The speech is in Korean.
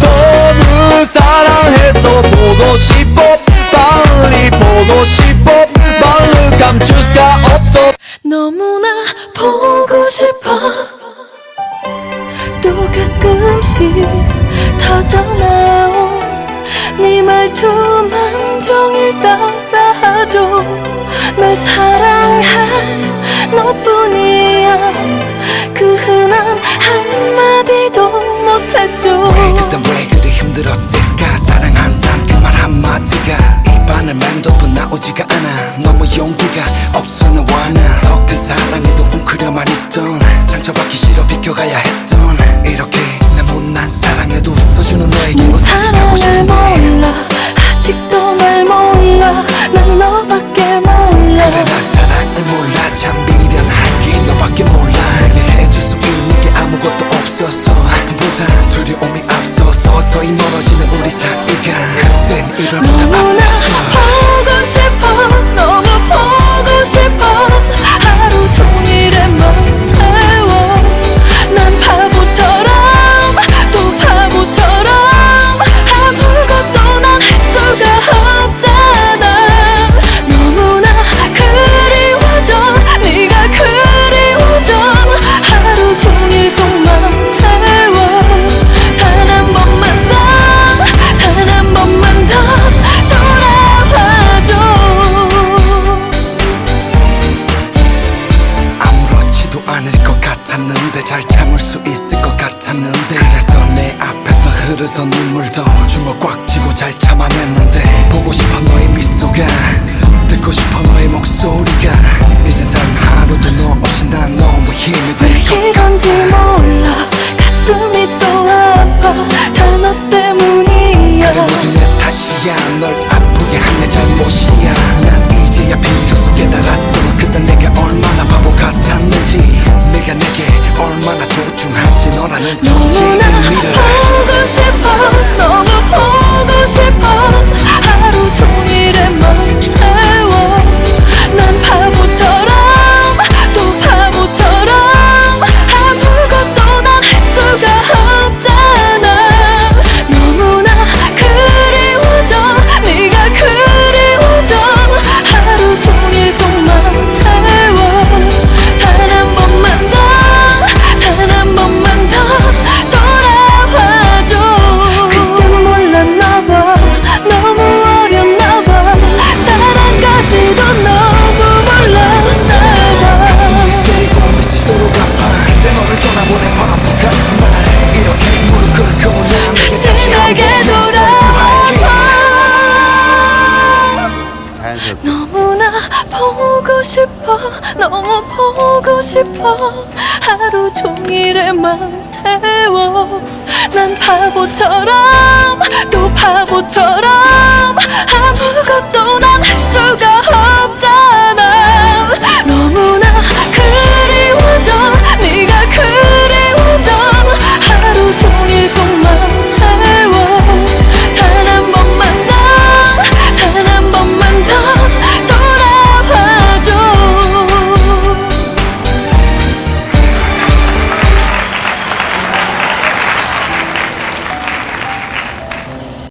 너무 사랑해서 보고 싶어. 빨리 보고 싶어. 말로 감출 수가 없어. 너무나 보고 싶어. 또 가끔씩 터져나온 네 말투만 종일 따라하죠. 널 사랑할 너뿐이야. 나는 맴도고 나오지가 않아. 너무 용기가 없어 는 와나 더 큰 사랑에도 웅크려만 있던. 상처받기 싫어 비껴가야 했던. 이렇게 내 못난 사랑에도 웃어주는 너에게로 다시 가고 싶은 눈물도 주먹 꽉 쥐고 잘 참아냈는데 보고 싶어 너의 보고 싶어. 너무 자연스럽게. 너무나 보고 싶어 너무 보고 싶어. 하루 종일에만 태워. 난 바보처럼 또 바보처럼.